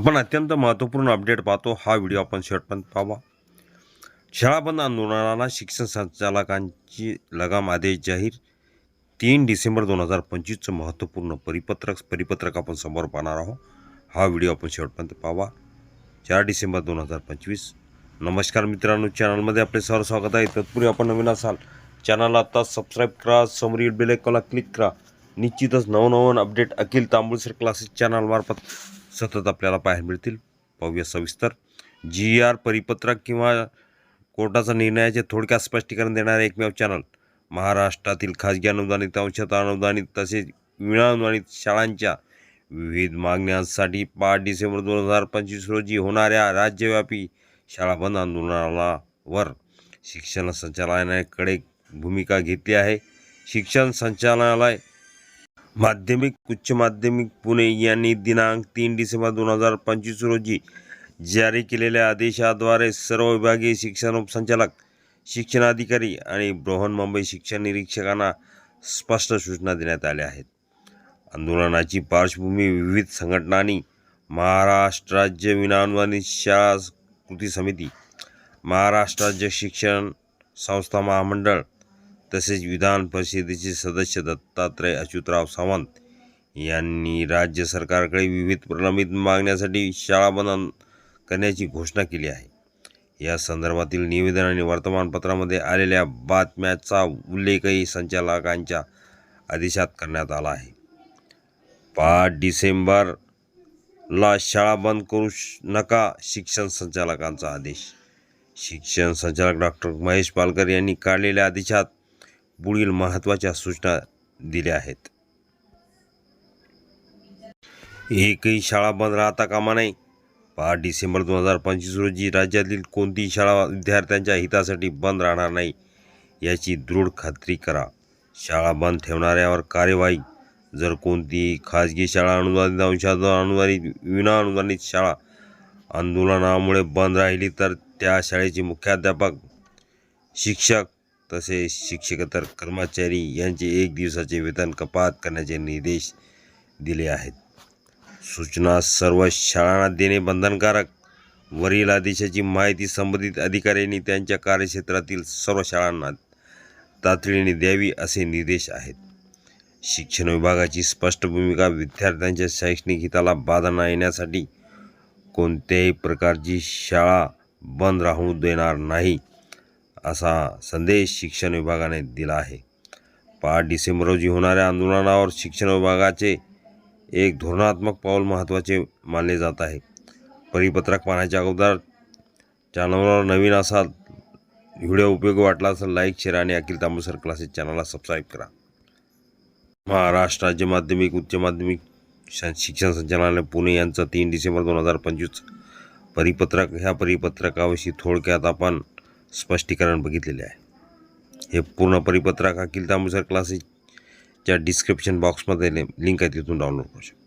आपण अत्यंत महत्त्वपूर्ण अपडेट पाहतो. हा व्हिडिओ आपण शेवटपर्यंत पाहावा. शाळाबंद आंदोलनाला शिक्षण संचालकांची लगाम आदेश जाहीर. तीन डिसेंबर दोन हजार पंचवीसचं महत्त्वपूर्ण परिपत्रक परिपत्रक आपण समोर पाहणार आहोत. हा व्हिडिओ आपण शेवटपर्यंत पाहावा. चार डिसेंबर दोन हजार पंचवीस. नमस्कार मित्रांनो चॅनलमध्ये आपले सर स्वागत आहे. तत्पूर्वी आपण नवीन असाल चॅनलला आता सबस्क्राईब करा समोरील बेल क्लिक करा. निश्चितच नवनवन अपडेट अखिल तांबुळसर क्लासेस चॅनलमार्फत सतत आपल्याला पाहायला मिळतील. पाहूया सविस्तर. जी आर परिपत्रक किंवा कोर्टाचा निर्णयाचे थोडक्यात स्पष्टीकरण देणारे एकमेव चॅनल महाराष्ट्रातील खाजगी अनुदानित अंशतः अनुदानित तसेच विनाअनुदानित शाळांच्या विविध मागण्यांसाठी पाच डिसेंबर दोन हजार पंचवीस रोजी होणाऱ्या राज्यव्यापी शाळा बंद आंदोलनावर शिक्षण संचालनालयाकडे भूमिका घेतली आहे. शिक्षण संचालनालय माध्यमिक उच्च माध्यमिक पुणे यांनी दिनांक तीन डिसेंबर दोन हजार पंचवीस रोजी जारी केलेल्या आदेशाद्वारे सर्व विभागीय शिक्षण उपसंचालक शिक्षणाधिकारी आणि बृहन मुंबई शिक्षण निरीक्षकांना स्पष्ट सूचना देण्यात आल्या आहेत. आंदोलनाची पार्श्वभूमी विविध संघटनांनी महाराष्ट्र राज्य विनानुदानित शाळा कृती समिती महाराष्ट्र राज्य शिक्षण संस्था महामंडळ तसेच विधान परिषदेचे सदस्य दत्तात्रय अच्युतराव सावंत यांनी राज्य सरकारकडे विविध प्रलंबित मागण्यासाठी शाळा बंद करण्याची घोषणा केली आहे. या संदर्भातील निवेदन आणि वर्तमानपत्रामध्ये आलेल्या बातम्याचा उल्लेखही संचालकांच्या आदेशात करण्यात आला आहे. पाच डिसेंबरला शाळा बंद करू नका शिक्षण संचालकांचा आदेश. शिक्षण संचालक डॉक्टर महेश पालकर यांनी काढलेल्या आदेशात पुढील महत्त्वाच्या सूचना दिल्या आहेत. एकही शाळा बंद राहता कामा नये. पाच डिसेंबर दोन हजार पंचवीस रोजी राज्यातील कोणतीही शाळा विद्यार्थ्यांच्या हितासाठी बंद राहणार नाही याची दृढ खात्री करा. शाळा बंद ठेवणाऱ्यावर कार्यवाही. जर कोणतीही खाजगी शाळा अनुदानित अंशात अनुदानित विना अनुदानित शाळा आंदोलनामुळे बंद राहिली तर त्या शाळेचे मुख्याध्यापक शिक्षक तसेच शिक्षकेतर कर्मचारी यांचे एक दिवसाचे वेतन कपात करण्याचे निर्देश दिले आहेत. सूचना सर्व शाळांना देणे बंधनकारक. वरील आदेशाची माहिती संबंधित अधिकाऱ्यांनी त्यांच्या कार्यक्षेत्रातील सर्व शाळांना तातडीने द्यावी असे निर्देश आहेत. शिक्षण विभागाची स्पष्ट भूमिका विद्यार्थ्यांच्या शैक्षणिक हिताला बाधा न येण्यासाठी कोणत्याही प्रकारची शाळा बंद राहू देणार नाही. असा संदेश शिक्षण विभागाने दिला आहे. पाच डिसेंबर रोजी होणाऱ्या आंदोलनावर शिक्षण विभागाचे एक धोरणात्मक पाऊल महत्त्वाचे मानले जात आहे. परिपत्रक पाहण्याच्या अगोदर चॅनलवर नवीन असाल व्हिडिओ उपयोगी वाटला असेल लाईक शेअर आणि अखिल तांबूसर क्लासेस चॅनलला सबस्क्राईब करा. महाराष्ट्र राज्य माध्यमिक उच्च माध्यमिक श- शिक्षण संचालनालय पुणे यांचं तीन डिसेंबर दोन हजार पंचवीस परिपत्रक ह्या परिपत्रकाविषयी थोडक्यात आपण स्पष्टीकरण बघितलेले आहे. हे पूर्ण परिपत्रक अखिल तांबूसर क्लासेसच्या डिस्क्रिप्शन बॉक्समध्ये लिंक आहे तिथून डाउनलोड करू शकता.